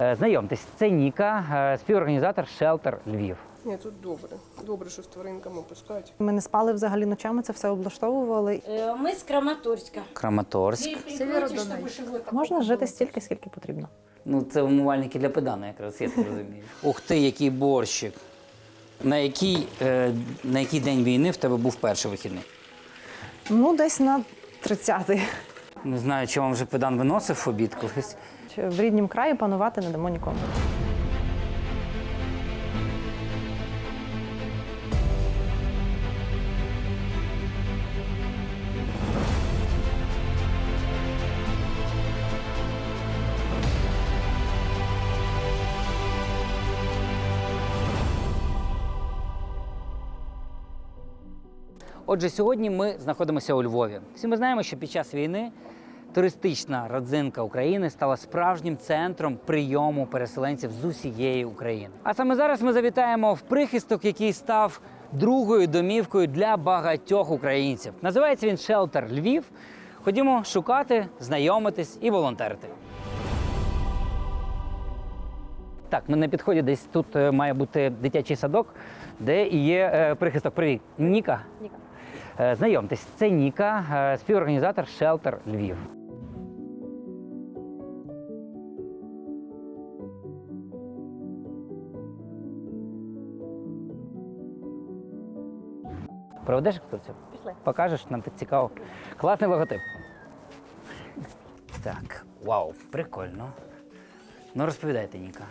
Е, Знайомтесь, це Ніка, е, співорганізатор Shelter Львів. Ні, тут добре. Добре, що з тваринками пускають. Ми не спали взагалі ночами, це все облаштовували. Э, Мы с Краматорска. Краматорськ. Можна жити стільки, скільки потрібно. Ну, це умивальники для педана, якраз я так розумію. Ух ти, який борщик. На який, е, на який день війни в тебе був перший вихідний? Ну, десь на 30-й. Не знаю, чи вам вже педан виносив в обід колись. В ріднім краї панувати не дамо нікому. Отже, сьогодні ми знаходимося у Львові. Всі ми знаємо, що під час війни туристична родзинка України стала справжнім центром прийому переселенців з усієї України. А саме зараз ми завітаємо в прихисток, який став другою домівкою для багатьох українців. Називається він Шелтер Львів. Ходімо шукати, знайомитись і волонтерити. Так, ми на підході десь тут е, має бути дитячий садок, де і є е, прихисток. Привіт, Ніка. Ніка. Е, Знайомтесь, це Ніка, співорганізатор Shelter Львів. Проведеш екскурсію? Пішли. Покажеш, нам так цікаво. Класний логотип. Так, вау, прикольно. Ну розповідайте, Ніка.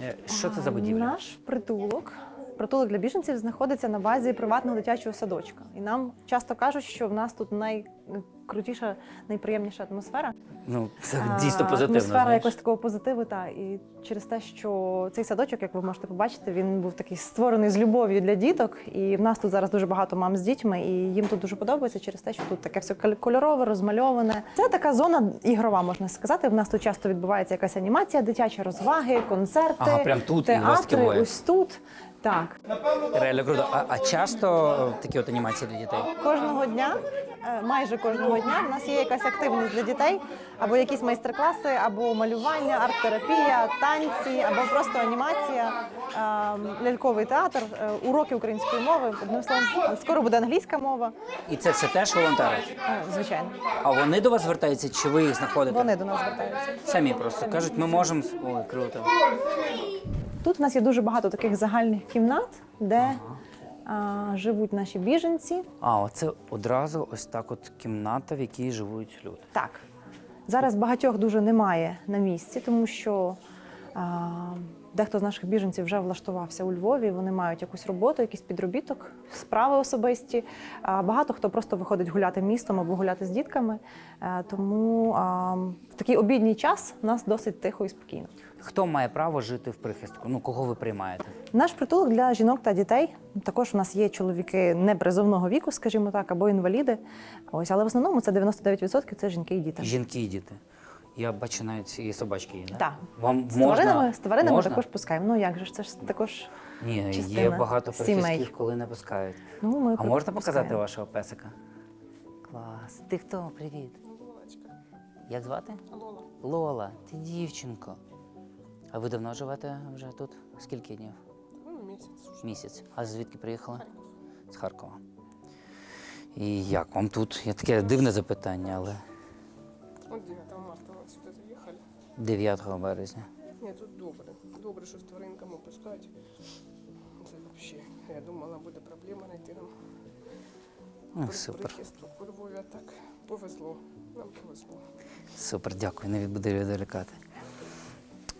Е, Що це за будівля? Наш притулок. Притулок для біженців знаходиться на базі приватного дитячого садочка. І нам часто кажуть, що в нас тут найкрутіша, найприємніша атмосфера. Ну, це дійсно позитивно. Атмосфера знаєш. якось такого позитиву, та і через те, що цей садочок, як ви можете побачити, він був такий створений з любов'ю для діток. І в нас тут зараз дуже багато мам з дітьми, і їм тут дуже подобається через те, що тут таке все кольорове, розмальоване. Це така зона ігрова, можна сказати. В нас тут часто відбувається якась анімація, дитячі розваги, концерти, Ага, прям тут театри. Ось тут. Так, Реально круто. А, а часто е, такі от анімації для дітей? кожного дня, е, майже кожного дня, в нас є якась активність для дітей, або якісь майстер-класи, або малювання, арт-терапія, танці, або просто анімація, е, ляльковий театр, е, уроки української мови. Одним словом, скоро буде англійська мова, І це все теж волонтери. е, звичайно. А вони до вас звертаються, чи ви їх знаходите? Вони до нас звертаються. Самі просто кажуть, ми можемо. Ой, круто. Тут в нас є дуже багато таких загальних кімнат, де а, живуть наші біженці. А, оце одразу ось так от кімната, в якій живуть люди. Так. Зараз багатьох дуже немає на місці, тому що а, дехто з наших біженців вже влаштувався у Львові. Вони мають якусь роботу, якийсь підробіток, справи особисті. Багато хто просто виходить гуляти містом або гуляти з дітками. Е, тому в такий обідній час у нас досить тихо і спокійно. Хто має право жити в прихистку? Ну, кого ви приймаєте? Наш притулок для жінок та дітей. Також у нас є чоловіки непризовного віку, скажімо так, або інваліди. Ось, але в основному це 99% це жінки і діти. Жінки і діти. Я бачу навіть і собачки є. да? Так. Вам З можна? тваринами, з тваринами можна? також пускаємо. Ну як же ж це ж також. Ні, є частина багато сімей. прихистків, коли не пускають. Ну, ми А можна пускаємо. показати вашого песика? Клас. Ти хто? Привіт. Як звати? Лола. Лола, ти дівчинко. А ви давно живете вже тут? Скільки днів? Ну, місяць уже. Місяць. А звідки приїхали? З Харкова. І як вам тут? Я таке дивне запитання, але От 9 9 березня. Ні, тут добре. Добре, що з тваринками пускають. Це взагалі. Я думала, буде проблема знайти нам Ну, при- супер. у Львові. А так повезло. Нам повезло. Супер, дякую, не буду відволікати.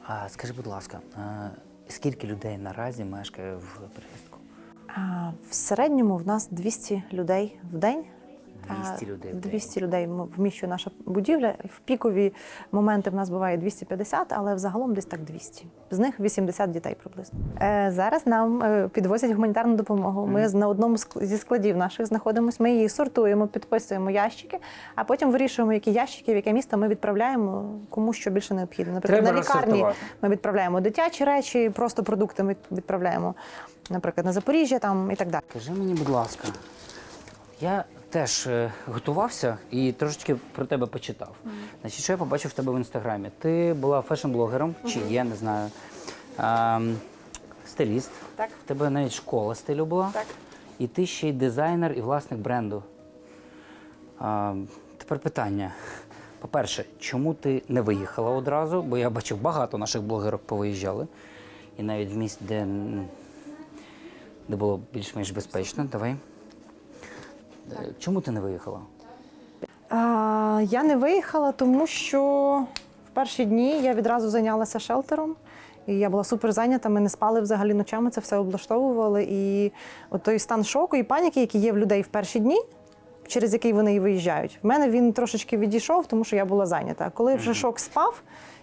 А скажи, будь ласка, а скільки людей наразі мешкає в прихистку? А, в середньому в нас 200 людей в день. 200 людей в 200 людей вміщує наша будівля. В пікові моменти в нас буває 250, але взагалом десь так 200. З них 80 дітей приблизно. Е, зараз нам е, підвозять гуманітарну допомогу. Ми на одному зі складів наших знаходимося. Ми її сортуємо, підписуємо ящики, а потім вирішуємо, які ящики, в яке місто ми відправляємо, кому що більше необхідно. Наприклад, Треба на лікарні ми відправляємо дитячі речі, просто продукти ми відправляємо, наприклад, на Запоріжжя там і так далі. Скажи мені, будь ласка, я теж е, готувався і трошечки про тебе почитав. Значить, що я побачив в тебе в інстаграмі? Ти була фешн-блогером, чи є, не знаю. Ем, стиліст. Так. В тебе навіть школа стилю була. Так. І ти ще й дизайнер і власник бренду. А, тепер питання. По-перше, чому ти не виїхала одразу? Бо я бачив, багато наших блогерок повиїжджали. І навіть в місті, де, де було більш-менш безпечно. Давай. Е, Чому ти не виїхала? А, я не виїхала, тому що в перші дні я відразу зайнялася шелтером. І я була супер зайнята, ми не спали взагалі ночами, це все облаштовували. І от той стан шоку і паніки, який є в людей в перші дні, через який вони і виїжджають. В мене він трошечки відійшов, тому що я була зайнята. А коли вже шок спав,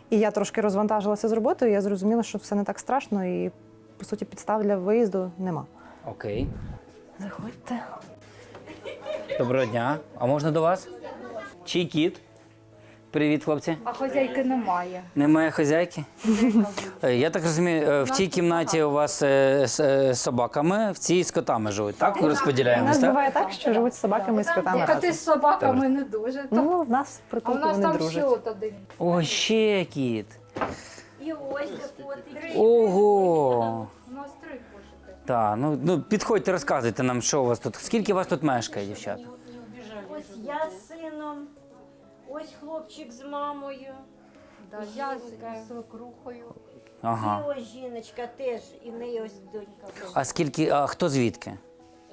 і я трошки розвантажилася з роботою, я зрозуміла, що все не так страшно, і по суті підстав для виїзду нема. Окей. Заходьте. Доброго дня. А можна до вас? Чий кіт? Привіт, хлопці. А хазяйки немає. Немає хазяйки? Е, Я так розумію, е, в тій кімнаті у вас е, з е, собаками, в цій з котами живуть, так? Ви У розподіляємось, нас так? буває так, що живуть з собаками і з котами. Коти разом. з собаками не дуже. то- Ну, в нас А у притулку нас вони там ще дружать. от один. О, ще кіт. І ось де. Ого. У. Так, ну, ну підходьте, розказуйте нам, що у вас тут. Скільки вас тут мешкає, дівчата? Ось я з сином, ось хлопчик з мамою. Да, я з свекрухою. Ага. І ось жіночка теж, і в неї ось донька. А скільки, а хто звідки?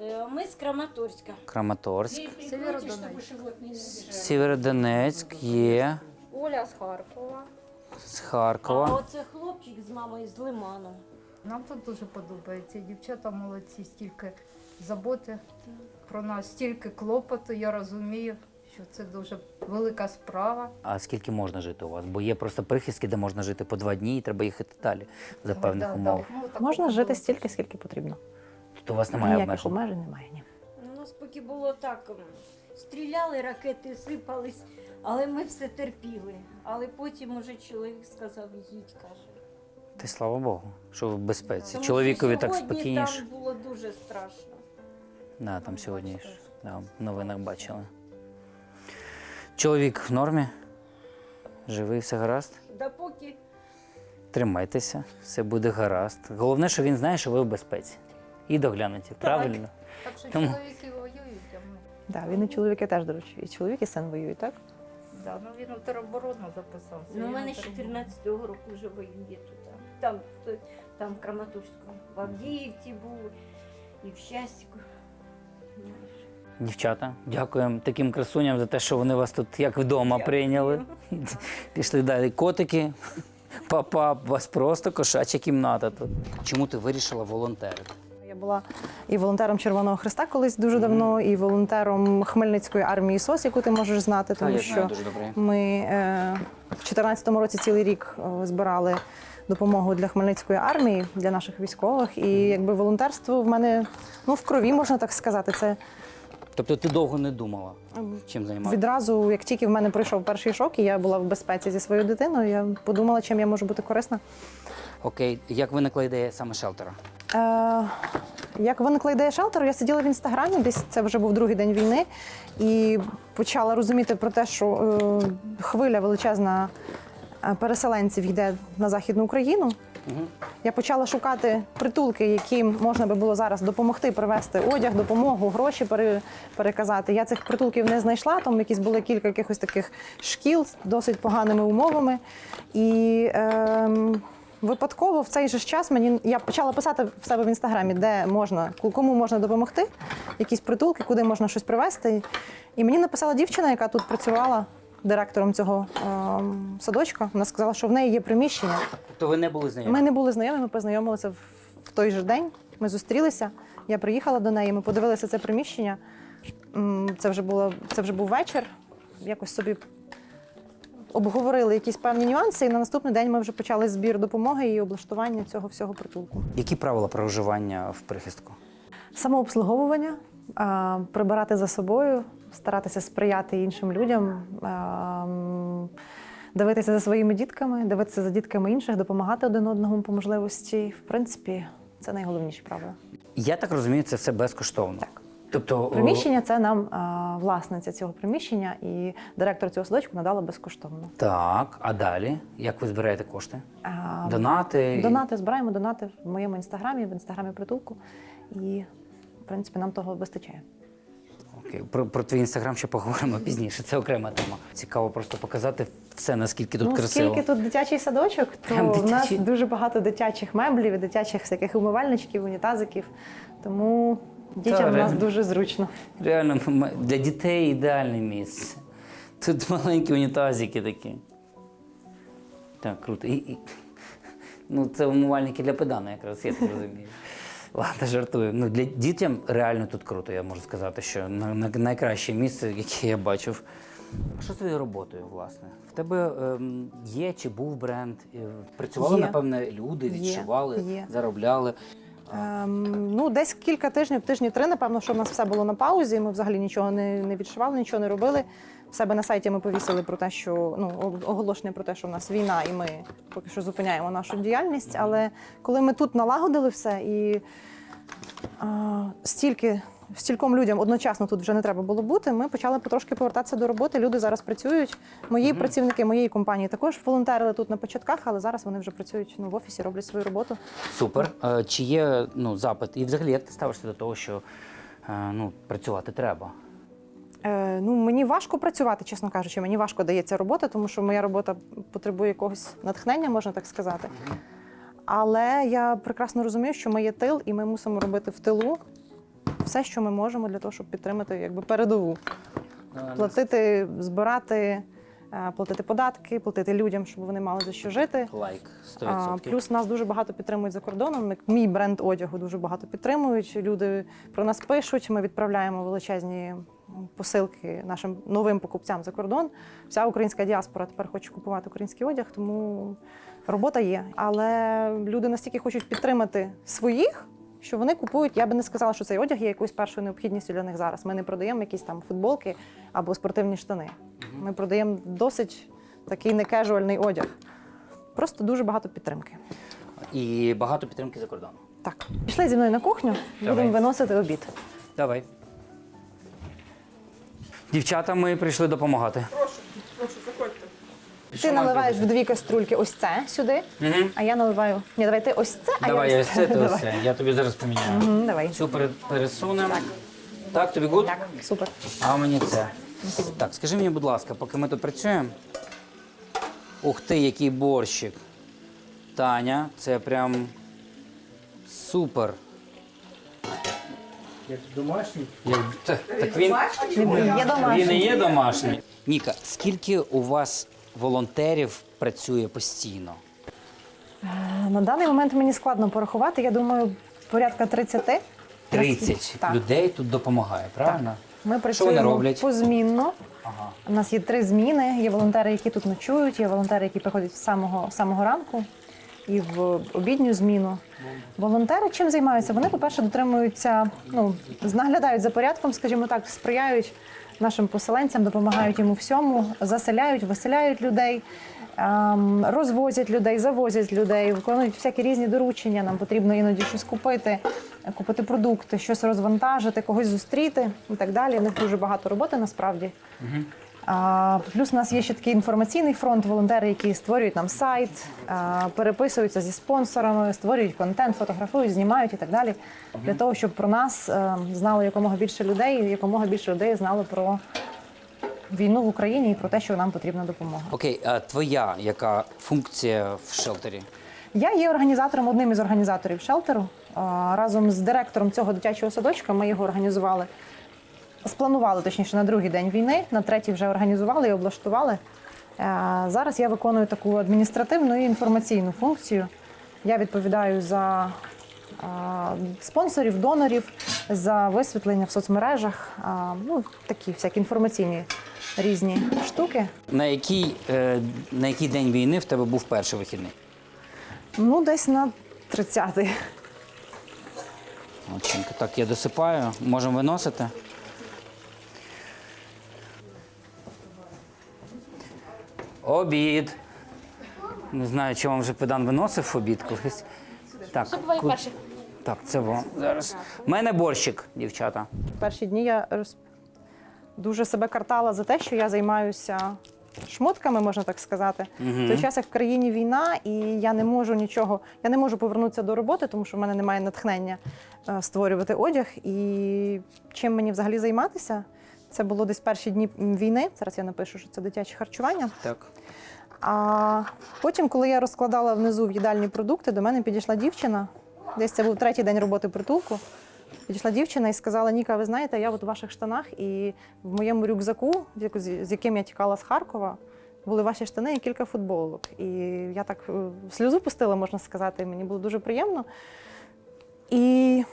Е, Ми з Краматорська. Краматорськ, Сєвєродонецьк. Сєвєродонецьк, є, Оля з Харкова. з А Харкова. оце хлопчик з мамою з Лиману. Нам тут дуже подобається. Дівчата молодці, стільки заботи про нас, стільки клопоту. Я розумію, що це дуже велика справа. А скільки можна жити у вас? Бо є просто прихистки, де можна жити по два дні і треба їхати далі за певних Да, да. умов. Ну, Можна жити було. стільки, скільки потрібно. Тут у вас немає Ніяких обмежень. обмежень немає. Ні. У нас поки було так, стріляли, ракети сипались, але ми все терпіли. Але потім уже чоловік сказав, їдь, каже. Ти слава Богу, що ви в безпеці. Тому Чоловікові так сьогодні спокійніше. Там було дуже страшно. Да, там сьогодні ж да, в новинах бачили. Чоловік в нормі? Живий, все гаразд? Да поки Тримайтеся, все буде гаразд. Головне, що він знає, що ви в безпеці. І доглянуті, правильно? Так що Тому- чоловіки воюють, а ми. Да, він і чоловіки теж, до речі. І чоловік, і син воюють, так? Да, ну він у тероборону записався. Ну, у мене з 14-го року вже воює тут. Там, там, там в Краматорську, в Авдіївці був, і в Щастіку. Дівчата, дякуємо таким красуням за те, що вони вас тут як вдома прийняли. Пішли далі. Котики, папа, у вас просто кошача кімната тут. Чому ти вирішила волонтерити? Я була і волонтером Червоного Христа колись дуже давно, і волонтером Хмельницької армії СОС, яку ти можеш знати, тому я що знаю дуже добре. ми е, в 2014 році цілий рік е, збирали допомогу для Хмельницької армії, для наших військових. І якби волонтерство в мене ну, в крові, можна так сказати. Це Тобто ти довго не думала, чим займатися? відразу, як тільки в мене пройшов перший шок, і я була в безпеці зі своєю дитиною, я подумала, чим я можу бути корисна. Окей, як виникла ідея саме шелтера? Е, як виникла ідея шелтеру, я сиділа в інстаграмі, десь це вже був другий день війни, і почала розуміти про те, що е, хвиля величезна переселенців йде на Західну Україну. Угу. Я почала шукати притулки, яким можна би було зараз допомогти, привезти одяг, допомогу, гроші пере- переказати. Я цих притулків не знайшла. Там якісь були кілька якихось таких шкіл з досить поганими умовами. І ем, випадково в цей же час мені я почала писати в себе в інстаграмі, де можна, кому можна допомогти, якісь притулки, куди можна щось привезти. І мені написала дівчина, яка тут працювала директором цього ем, садочка. Вона сказала, що в неї є приміщення. Тобто ви не були знайомі? Ми не були знайомі, ми познайомилися в, в той же день. Ми зустрілися. Я приїхала до неї, ми подивилися це приміщення. М, Це вже було це вже був вечір. Якось собі обговорили якісь певні нюанси, і на наступний день ми вже почали збір допомоги і облаштування цього всього притулку. Які правила проживання в прихистку? Самообслуговування, а, прибирати за собою, старатися сприяти іншим людям, дивитися за своїми дітками, дивитися за дітками інших, допомагати один одному по можливості. В принципі, це найголовніші правила. Я так розумію, це все безкоштовно. Так. Тобто Приміщення це нам а, власниця цього приміщення, і директор цього садочку надала безкоштовно. Так, а далі? Як ви збираєте кошти? А, Донати? Донати збираємо донати в моєму інстаграмі, в інстаграмі притулку. І, в принципі, нам того вистачає. Окей, про, про твій інстаграм ще поговоримо пізніше. Це окрема тема. Цікаво просто показати все, наскільки тут ну, красиво. Оскільки тут дитячий садочок, то Прям в нас дитячий. дуже багато дитячих меблів, і дитячих всяких умивальничків, унітазиків. Тому дітям в нас реально. дуже зручно. Реально, м- для дітей ідеальне місце. Тут маленькі унітазики такі. Так, круто. І, і... Ну, це умивальники для педана, якраз, я так розумію. Ладно, жартую. Ну, для дітям реально тут круто, я можу сказати, що на, на, найкраще місце, яке я бачив. Що з твоєю роботою, власне? В тебе ем, є чи був бренд? Е, Працювали, Є. напевне, люди, Є, відшивали, є. заробляли. Ем, ну, десь кілька тижнів, тижні три, напевно, що в нас все було на паузі. Ми взагалі нічого не, не відшивали, нічого не робили. В себе на сайті ми повісили про те, що ну оголошення про те, що в нас війна, і ми поки що зупиняємо нашу діяльність. Але коли ми тут налагодили все і а, стільки. Стільком людям одночасно тут вже не треба було бути. Ми почали потрошки повертатися до роботи. Люди зараз працюють. Мої працівники моєї компанії також волонтерили тут на початках, але зараз вони вже працюють ну, в офісі, роблять свою роботу. Супер. Чи є ну, запит? І взагалі, як ти ставишся до того, що е, ну, працювати треба? Е, ну, мені важко працювати, чесно кажучи. Мені важко дається робота, тому що моя робота потребує якогось натхнення, можна так сказати. Але я прекрасно розумію, що ми є тил, і ми мусимо робити в тилу все, що ми можемо для того, щоб підтримати якби передову. Платити, збирати, е, платити податки, платити людям, щоб вони мали за що жити. Лайк 100%. Плюс нас дуже багато підтримують за кордоном. Мій бренд одягу дуже багато підтримують. Люди про нас пишуть. Ми відправляємо величезні посилки нашим новим покупцям за кордон. Вся українська діаспора тепер хоче купувати український одяг, тому робота є. Але люди настільки хочуть підтримати своїх. Що вони купують, я би не сказала, що цей одяг є якоюсь першою необхідністю для них зараз. Ми не продаємо якісь там футболки або спортивні штани. Ми продаємо досить такий некежуальний одяг. Просто дуже багато підтримки. І багато підтримки за кордоном. Так, пішли зі мною на кухню, Давай. будемо виносити обід. Давай. Дівчата, ми прийшли допомагати. Прошу, прошу, заходьте. Ти наливаєш в дві каструльки ось це сюди, а я наливаю. Ні, давай ти ось це, а Давай, я я ось ось це, ти ось Давай. це. Я тобі зараз поміняю. Мгм, Давай. Цю пере- пересунемо. Так. тобі гуд? Так, супер. А мені це. Так, скажи мені, будь ласка, поки ми тут працюємо. Ух ти, який борщик. Таня, це прям супер. Як домашній? Як- та- Так він, Він є домашній. він і є домашній. Ніка, скільки у вас волонтерів працює постійно? На даний момент мені складно порахувати. Я думаю, порядка 30. 30 Так. людей тут допомагає, правильно? Ми Що вони працюємо роблять? позмінно. Ага. У нас є три зміни. Є волонтери, які тут ночують, є волонтери, які приходять з самого, самого ранку і в обідню зміну. Волонтери чим займаються? Вони, по-перше, дотримуються, ну, наглядають за порядком, скажімо так, сприяють нашим поселенцям, допомагають їм у всьому, заселяють, виселяють людей. ем, Розвозять людей, завозять людей, виконують всякі різні доручення. Нам потрібно іноді щось купити, купити продукти, щось розвантажити, когось зустріти і так далі. У них дуже багато роботи насправді. Плюс у нас є ще такий інформаційний фронт, волонтери, які створюють нам сайт, переписуються зі спонсорами, створюють контент, фотографують, знімають і так далі. Для того, щоб про нас е, знало якомога більше людей, і якомога більше людей знало про війну в Україні і про те, що нам потрібна допомога. Окей, а твоя яка функція в шелтері? Я є організатором, одним із організаторів шелтеру. Разом з директором цього дитячого садочка ми його організували, спланували точніше на другий день війни, на третій вже організували і облаштували. Е, Зараз я виконую таку адміністративну і інформаційну функцію. Я відповідаю за спонсорів, донорів, за висвітлення в соцмережах, ну такі всякі інформаційні різні штуки. На який, е, на який день війни в тебе був перший вихідний? Ну, десь на 30-й. Молодчинка. Так, я досипаю. Можемо виносити. Обід. Не знаю, чи вам вже педан виносив обід колись. Так, буває ку- перше? Так, це вам зараз. У мене борщик, дівчата. Перші дні я роз... дуже себе картала за те, що я займаюся шмотками, можна так сказати. В той час, як в країні війна, і я не можу нічого, я не можу повернутися до роботи, тому що в мене немає натхнення е, створювати одяг. І чим мені взагалі займатися? Це було десь перші дні війни. Зараз я напишу, що це дитяче харчування. Так. А потім, коли я розкладала внизу в їдальні продукти, до мене підійшла дівчина. Десь це був третій день роботи притулку. Підійшла дівчина і сказала: Ніка, ви знаєте, я от у ваших штанах, і в моєму рюкзаку, з яким я тікала з Харкова, були ваші штани і кілька футболок. І я так е, сльозу пустила, можна сказати, і мені було дуже приємно. І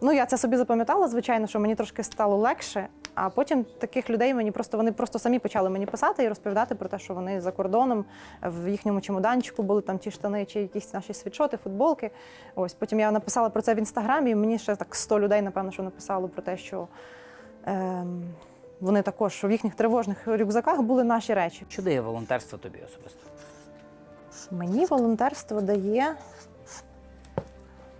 ну, я це собі запам'ятала, звичайно, що мені трошки стало легше. А потім таких людей мені просто вони просто самі почали мені писати і розповідати про те, що вони за кордоном в їхньому чемоданчику були там ті штани чи якісь наші світшоти, футболки. Ось потім я написала про це в інстаграмі. і Мені ще так 100 людей, напевно, що написало про те, що ем, вони також в їхніх тривожних рюкзаках були наші речі. Що дає волонтерство тобі особисто? Мені волонтерство дає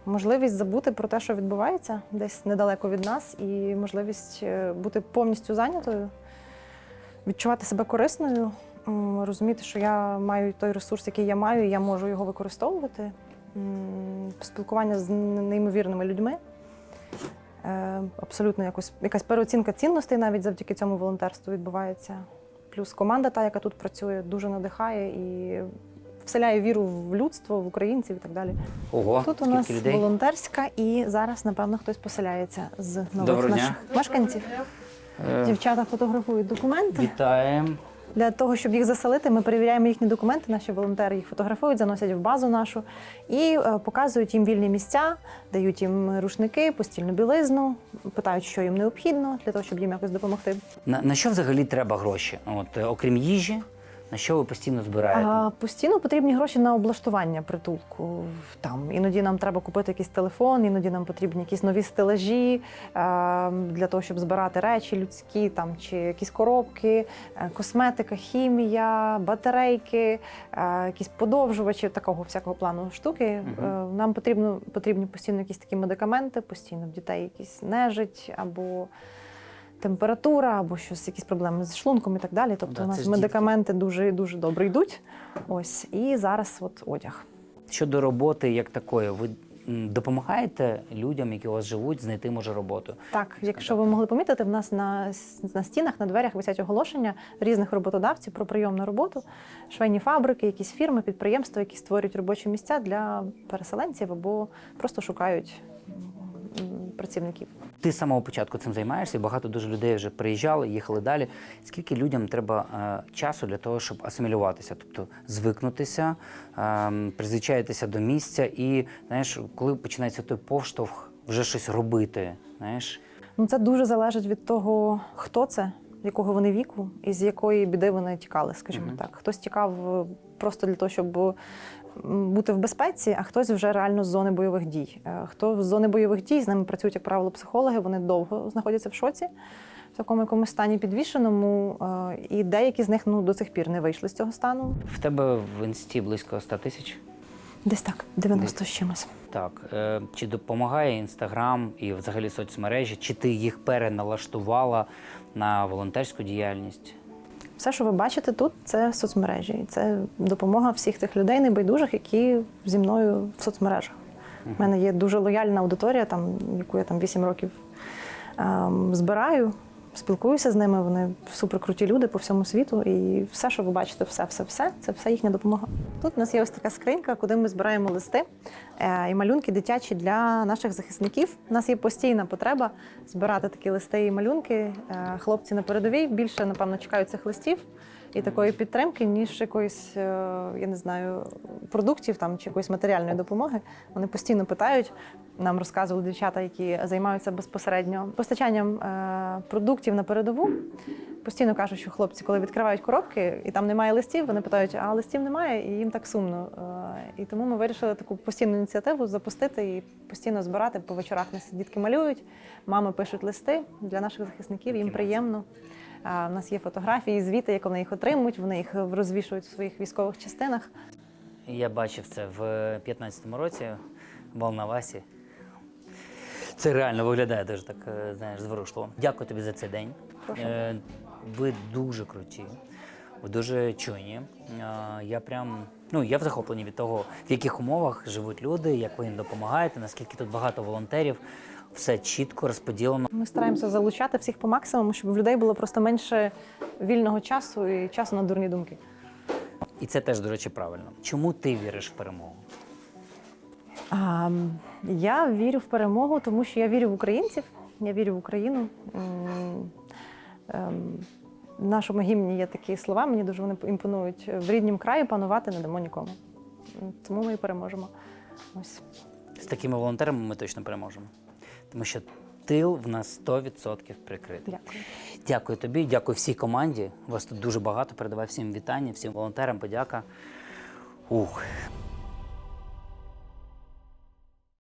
можливість забути про те, що відбувається десь недалеко від нас, і можливість е, бути повністю зайнятою, відчувати себе корисною, розуміти, що я маю той ресурс, який я маю, і я можу його використовувати. Спілкування з неймовірними людьми. Е, Абсолютно якось якась переоцінка цінностей навіть завдяки цьому волонтерству відбувається. Плюс команда, та, яка тут працює, дуже надихає і вселяє віру в людство, в українців і так далі. Ого, Тут у нас людей. волонтерська, і зараз, напевно, хтось поселяється з нових Доброго наших дня. мешканців. Е, Дівчата фотографують документи. Вітаємо. Для того, щоб їх заселити, ми перевіряємо їхні документи. Наші волонтери їх фотографують, заносять в базу нашу і е, показують їм вільні місця, дають їм рушники, постільну білизну, питають, що їм необхідно для того, щоб їм якось допомогти. На, на що взагалі треба гроші? От, е, окрім їжі, на що ви постійно збираєте? А, постійно потрібні гроші на облаштування притулку. Там іноді нам треба купити якийсь телефон, іноді нам потрібні якісь нові стелажі а, для того, щоб збирати речі людські, там чи якісь коробки, е, косметика, хімія, батарейки, е, якісь подовжувачі такого всякого плану штуки. Е, Нам потрібно потрібні постійно якісь такі медикаменти, постійно в дітей якісь нежить або. Температура або щось, якісь проблеми з шлунком і так далі. Тобто Да, у нас ж дітки. медикаменти дуже дуже добре йдуть. Ось і зараз от одяг. Щодо роботи як такої, ви допомагаєте людям, які у вас живуть, знайти може роботу? Так, якщо ви могли помітити, в нас на, на стінах, на дверях висять оголошення різних роботодавців про прийом на роботу, швейні фабрики, якісь фірми, підприємства, які створюють робочі місця для переселенців або просто шукають працівників. Ти з самого початку цим займаєшся, і багато дуже людей вже приїжджали, їхали далі. Скільки людям треба е, часу для того, щоб асимілюватися, тобто звикнутися, е, призвичаєтеся до місця, і знаєш, коли починається той повштовх, вже щось робити, знаєш. Ну, це дуже залежить від того, хто це, якого вони віку і з якої біди вони тікали, скажімо Мгм. так. Хтось тікав е, просто для того, щоб бути в безпеці, а хтось вже реально з зони бойових дій. Е, Хто з зони бойових дій, з ними працюють, як правило, психологи, вони довго знаходяться в шоці. В такому якомусь стані підвішеному, е, і деякі з них ну до цих пір не вийшли з цього стану. В тебе в інсті близько 100 тисяч. Десь так, 90 з чимось. Так, е, чи допомагає інстаграм і взагалі соцмережі, чи ти їх переналаштувала на волонтерську діяльність? Все, що ви бачите тут, це соцмережі. Це допомога всіх тих людей небайдужих, які зі мною в соцмережах. У мене є дуже лояльна аудиторія, там, яку я там 8 років ем, збираю, спілкуюся з ними. Вони суперкруті люди по всьому світу. І все, що ви бачите, все, все, все, це все їхня допомога. Тут у нас є ось така скринька, куди ми збираємо листи е, і малюнки дитячі для наших захисників. У нас є постійна потреба збирати такі листи і малюнки. Е, Хлопці на передовій більше, напевно, чекають цих листів і такої підтримки, ніж якоїсь, е, я не знаю, продуктів там чи якоїсь матеріальної допомоги. Вони постійно питають. Нам розказували дівчата, які займаються безпосередньо постачанням е, продуктів на передову. Постійно кажуть, що хлопці, коли відкривають коробки і там немає листів, вони питають, а листів немає, і їм так сумно. Е, І тому ми вирішили таку постійну ініціативу запустити і постійно збирати. По вечорах нас дітки малюють, мами пишуть листи для наших захисників. Їм приємно. У нас є фотографії, звіти, як вони їх отримують. Вони їх розвішують в своїх військових частинах. Я бачив це в 2015 році. в Волновасі. Це реально виглядає дуже так, е, знаєш, зворушливо. Дякую тобі за цей день. Прошу. Е, Ви дуже круті, ви дуже чуйні. Е, Я прям ну я в захопленні від того, в яких умовах живуть люди, як ви їм допомагаєте, наскільки тут багато волонтерів. Все чітко розподілено. Ми стараємося залучати всіх по максимуму, щоб в людей було просто менше вільного часу і часу на дурні думки. І це теж, до речі, правильно. Чому ти віриш в перемогу? А, я вірю в перемогу, тому що я вірю в українців, я вірю в Україну. Ем, В нашому гімні є такі слова, мені дуже вони імпонують. В ріднім краї панувати не дамо нікому. Тому ми і переможемо. Ось. З такими волонтерами ми точно переможемо. Тому що тил в нас 100% прикритий. Дякую. Дякую тобі, дякую всій команді. Вас тут дуже багато. Передавай всім вітання, всім волонтерам, подяка. Ух.